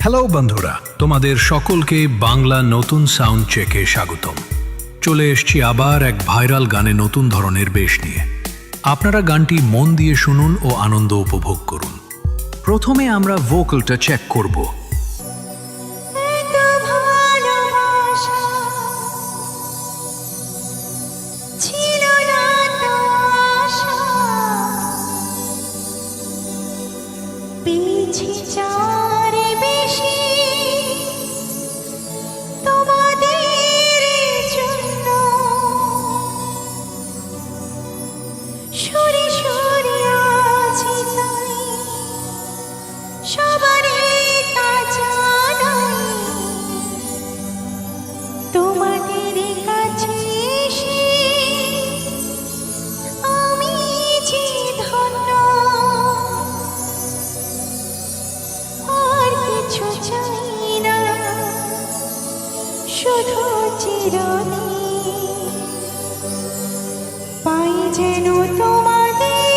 Hello বন্ধুরা, তোমাদের সকলকে বাংলা নতুন সাউন্ড চেকে স্বাগতম। চলে এসছি আবার এক ভাইরাল গানে নতুন ধরনের বেশ নিয়ে। আপনারা গানটি মন দিয়ে শুনুন ও আনন্দ উপভোগ করুন। প্রথমে আমরা ভোকালটা চেক করব। এত ভালোবাসা শুধু চিরনি পাই যেন তোমাদের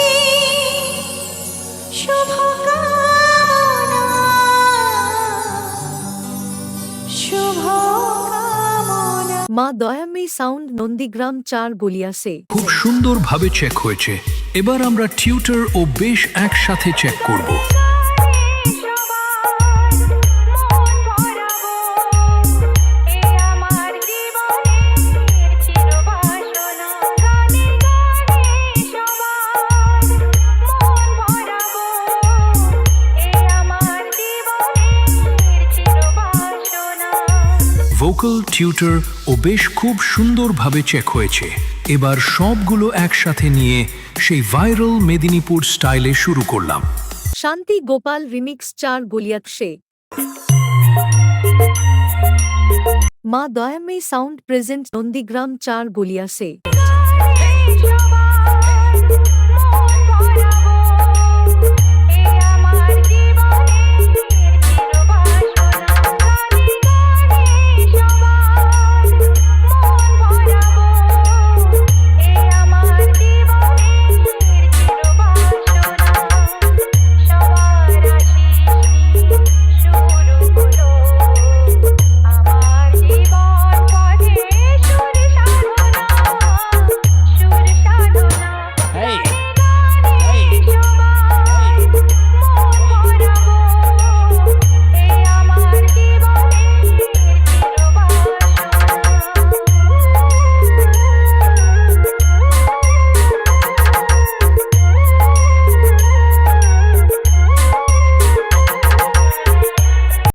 শুভকামনা। শুভকামনা। মা দয়াময়ী সাউন্ড নন্দীগ্রাম চার গলিয়াসে খুব সুন্দরভাবে চেক হয়েছে। এবার আমরা টিউটার ও বেশ একসাথে চেক করব। ভোকাল টিউটার ও বেশ খুব সুন্দরভাবে চেক হয়েছে। এবার সবগুলো একসাথে নিয়ে সেই ভাইরাল মেদিনীপুর স্টাইলে শুরু করলাম। শান্তি, গোপাল রিমিক্স চার গলিয়াকশে মা দয়াময়ী সাউন্ড প্রেজেন্ট নন্দীগ্রাম, চার গলিয়াসে